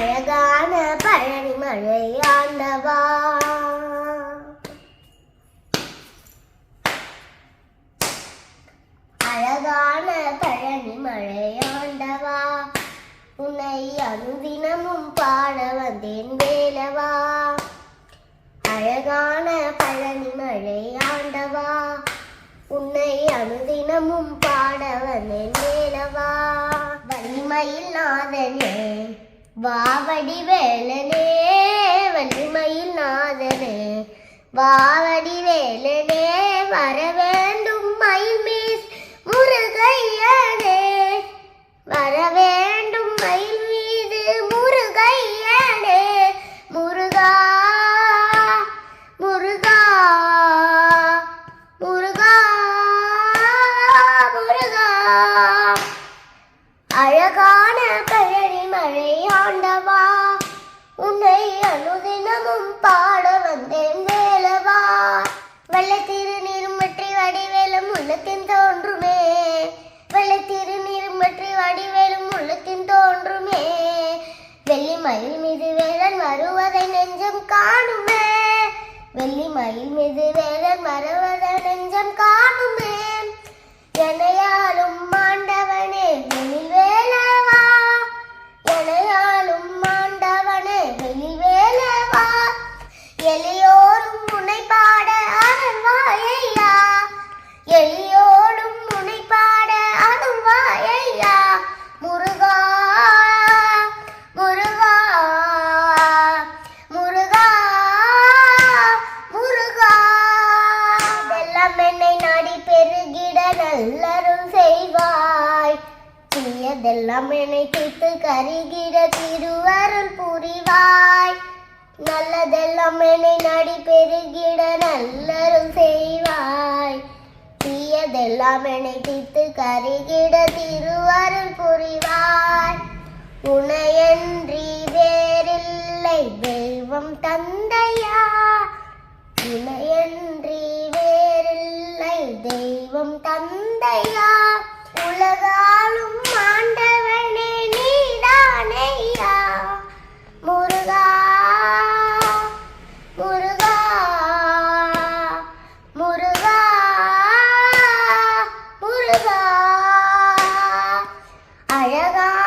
அழகான பழனி மழையாண்டவா அழகான பழனி மழையாண்டவா உன்னை அனுதினமும் பாட வந்தேன் வேலவா. அழகான பழனி மழையாண்டவா உன்னை அனுதினமும் பாட வந்தேன் வேலவா. வலிமையில் நாதனே வாவடி வேலனே வலிமையில் நாதனே. வாவடி வேலனே வர வேண்டும் மயில் மீஸ் முருகையனே. வர வேண்டும் மயில் மீது முருகையனே. முருகா முருகா முருகா முருகா. அழகான பழனி மயில் மீது வேலன் வருவதை நெஞ்சம் காணுமே. வெள்ளி மயில் மீது வேலன் வருவதை நெஞ்சம் காணுமே. எனையாலும் மாண்டவனே வெளில் வேலவா எனையாலும் மாண்டவனே வெளில் வேலவா எளியோரும் முனை பாட அருள்வாயையா எளியோடும் முனை பாட அருள்வாயையா முருகா முருகா முருகா முருகா வெள்ளம் என்னை நாடி பெருகிட செய்வாய். தீயதெல்லாம் என்னை தீர்த்து கருகிட திருவருள் புரிவாய். நல்லதெல்லாம் என்னை நடி பெருகிட நல்லரும் செய்வாய். தீயதெல்லாம் என்னை தீர்த்து கருகிட திருவருள் புரிவாய். உனையன்றி வேறில்லை தெய்வம் தந்தையா Bye-bye.